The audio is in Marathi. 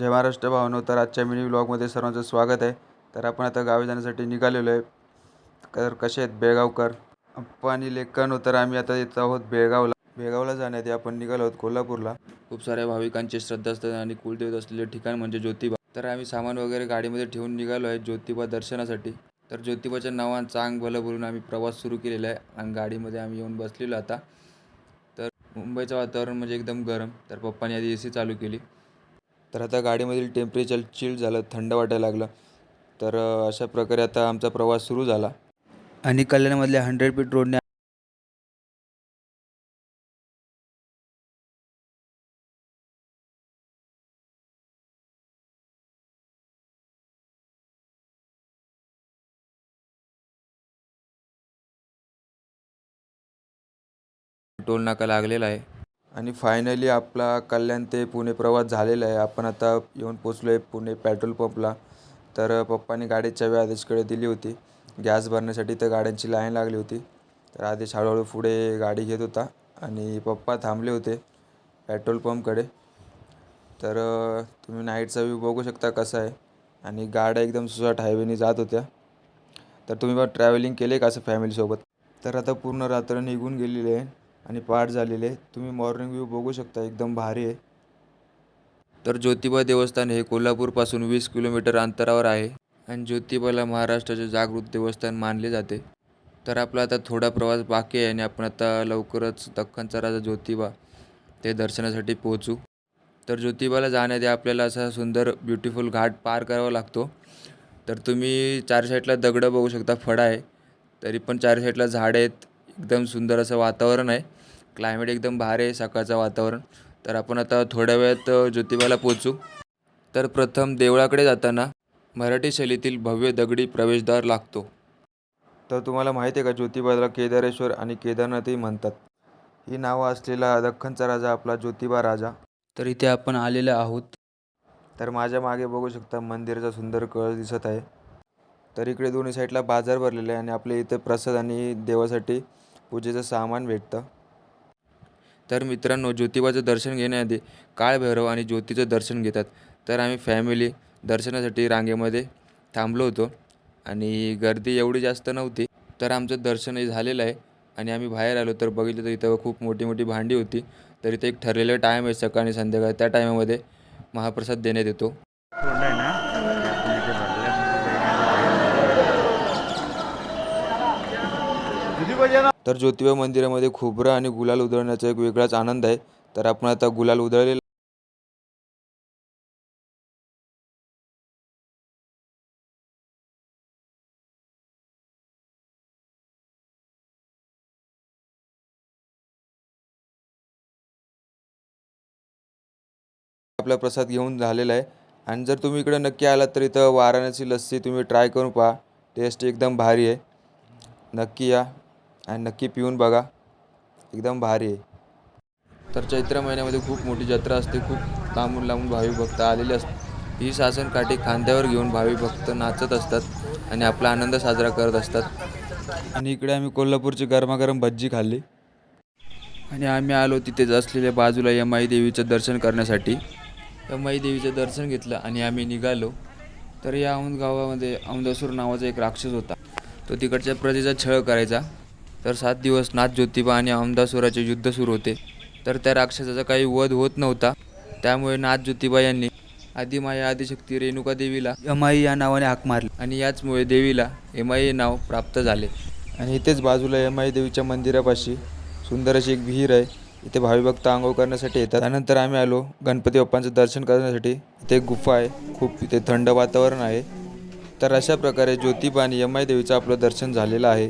जय महाराष्ट्र भावनो तर आजच्या मिनी ब्लॉगमध्ये सर्वांचं स्वागत आहे. तर आपण आता गावी जाण्यासाठी निघालेलो आहे. तर कसे आहेत बेळगावकर? अप्पा आणि लेखन तर आम्ही आता येत आहोत बेळगावला. बेळगावला जाण्याआधी आपण निघालो आहोत कोल्हापूरला. खूप साऱ्या भाविकांचे श्रद्धास्थान आणि कुलदेवत असलेले ठिकाण म्हणजे ज्योतिबा. तर आम्ही सामान वगैरे गाडीमध्ये ठेवून निघालो आहे ज्योतिबा दर्शनासाठी. तर ज्योतिबाच्या नावानं चांग भलं बोलून आम्ही प्रवास सुरू केलेला आहे आणि गाडीमध्ये आम्ही येऊन बसलेलो आता. तर मुंबईचं वातावरण म्हणजे एकदम गरम. तर पप्पाने आधी ए सी चालू केली. तर आता गाडीमधील टेम्परेचर चिल झालं थंड वाटायला लागलं. तर अशा प्रकारे आता आमचा प्रवास सुरू झाला. आणि कल्याणमधल्या हंड्रेड फीट रोडने टोल नाका लागलेला आहे. आणि फायनली आपला कल्याण ते पुणे प्रवास झालेला आहे. आपण आता येऊन पोचलो आहे पुणे पेट्रोल पंपला तर पप्पाने गाडीची चावी आदेशकडे दिली होती. गॅस भरण्यासाठी तर गाड्यांची लाईन लागली होती. तर आदेश हळूहळू पुढे गाडी घेत होता आणि पप्पा थांबले होते पेट्रोल पंपकडे तर तुम्ही नाईटचा व्ह्यू बघू शकता कसा आहे. आणि गाड्या एकदम सुसाट हायवेने जात होत्या. तर तुम्ही बघ ट्रॅव्हलिंग केले का असं फॅमिलीसोबत तर आता पूर्ण रात्र निघून गेलेली आहे. आणि पहाट झालेली आहे. तुम्ही मॉर्निंग व्ह्यू बघू शकता एकदम भारी आहे. तर ज्योतिबा देवस्थान हे कोल्हापूरपासून वीस किलोमीटर अंतरावर आहे आणि ज्योतिबाला महाराष्ट्राचे जागृत देवस्थान मानले जाते. तर आपला आता थोडा प्रवास बाकी आहे आणि आपण आता लवकरच दख्खनचा राजा ज्योतिबा ते दर्शनासाठी पोहोचू. तर ज्योतिबाला जाण्याआधी आपल्याला असा सुंदर ब्युटिफुल घाट पार करावा लागतो. तर तुम्ही चार साईडला दगडं बघू शकता फडा आहे. तरी पण चार साईडला झाडं आहेत. एकदम सुंदर असं वातावरण आहे. क्लायमेट एकदम भारी आहे सकाळचं वातावरण. तर आपण आता थोड्या वेळात ज्योतिबाला पोचू तर प्रथम देवळाकडे जाताना मराठी शैलीतील भव्य दगडी प्रवेशद्वार लागतो. तर तुम्हाला माहिती आहे का ज्योतिबाला केदारेश्वर आणि केदारनाथही म्हणतात. ही नावं असलेला दख्खनचा राजा आपला ज्योतिबा राजा. तर इथे आपण आलेलो आहोत. तर माझ्या मागे बघू शकता मंदिराचा सुंदर कळस दिसत आहे. तर इकडे दोन्ही साईडला बाजार भरलेला आहे आणि आपल्या इथे प्रसाद आणि देवासाठी पूजेचं सामान भेटतं. तर मित्रांनो ज्योतिबाचं दर्शन घेण्याआधी काळभैरव आणि ज्योतीचं दर्शन घेतात. तर आम्ही फॅमिली दर्शनासाठी रांगेमध्ये थांबलो होतो आणि गर्दी एवढी जास्त नव्हती तर आमचं दर्शनही झालेलं आहे. आणि आम्ही बाहेर आलो तर बघितलं तर इथं खूप मोठी मोठी भांडी होती. तर इथे एक ठरलेलं टाईम आहे सकाळ आणि संध्याकाळ. त्या टायमामध्ये महाप्रसाद देण्यात येतो. हो, तर ज्योतिबा मंदिरामध्ये खोबरं आणि गुलाल उधळण्याचा एक वेगळाच आनंद आहे. तर आपण आता गुलाल उधळले आपला प्रसाद घेऊन झालेला आहे. आणि जर तुम्ही इकडे नक्की आलात तर इथं वाराणसी लस्सी तुम्ही ट्राय करून पहा. टेस्ट एकदम भारी आहे. नक्की या. आणि नक्की पिऊन बघा. एकदम भारी आहे. तर चैत्र महिन्यामध्ये खूप मोठी जत्रा असते. खूप लांबून लांबून भाविक भक्त आलेले असतात. ही सासनकाठी खांद्यावर घेऊन भाविक भक्त नाचत असतात आणि आपला आनंद साजरा करत असतात. आणि इकडे आम्ही कोल्हापूरची गरमागरम भज्जी खाल्ली. आणि आम्ही आलो तिथेच असलेल्या बाजूला यमाई देवीचं दर्शन करण्यासाठी. यमाई देवीचं दर्शन घेतलं आणि आम्ही निघालो. तर या औंध गावामध्ये औंधासूर नावाचा एक राक्षस होता. तो तिकडच्या प्रजेचा छळ करायचा. तर सात दिवस नाथ ज्योतिबा आणि अहमदासुराचे युद्ध सुरू होते. तर त्या राक्षसाचा काही वध होत नव्हता. त्यामुळे नाथ ज्योतिबा यांनी आदिमाया आदिशक्ती रेणुका देवीला यमाई या नावाने हाक मारली आणि याचमुळे देवीला यमाई हे नाव प्राप्त झाले. आणि इथेच बाजूला यमाई देवीच्या मंदिरापाशी सुंदर अशी एक विहीर आहे. इथे भावी भक्त आंघोळ करण्यासाठी येतात. त्यानंतर आम्ही आलो गणपती बाप्पांचं दर्शन करण्यासाठी. इथे एक गुफा आहे. खूप इथे थंड वातावरण आहे. तर अशा प्रकारे ज्योतिबा आणि यमाई देवीचं आपलं दर्शन झालेलं आहे.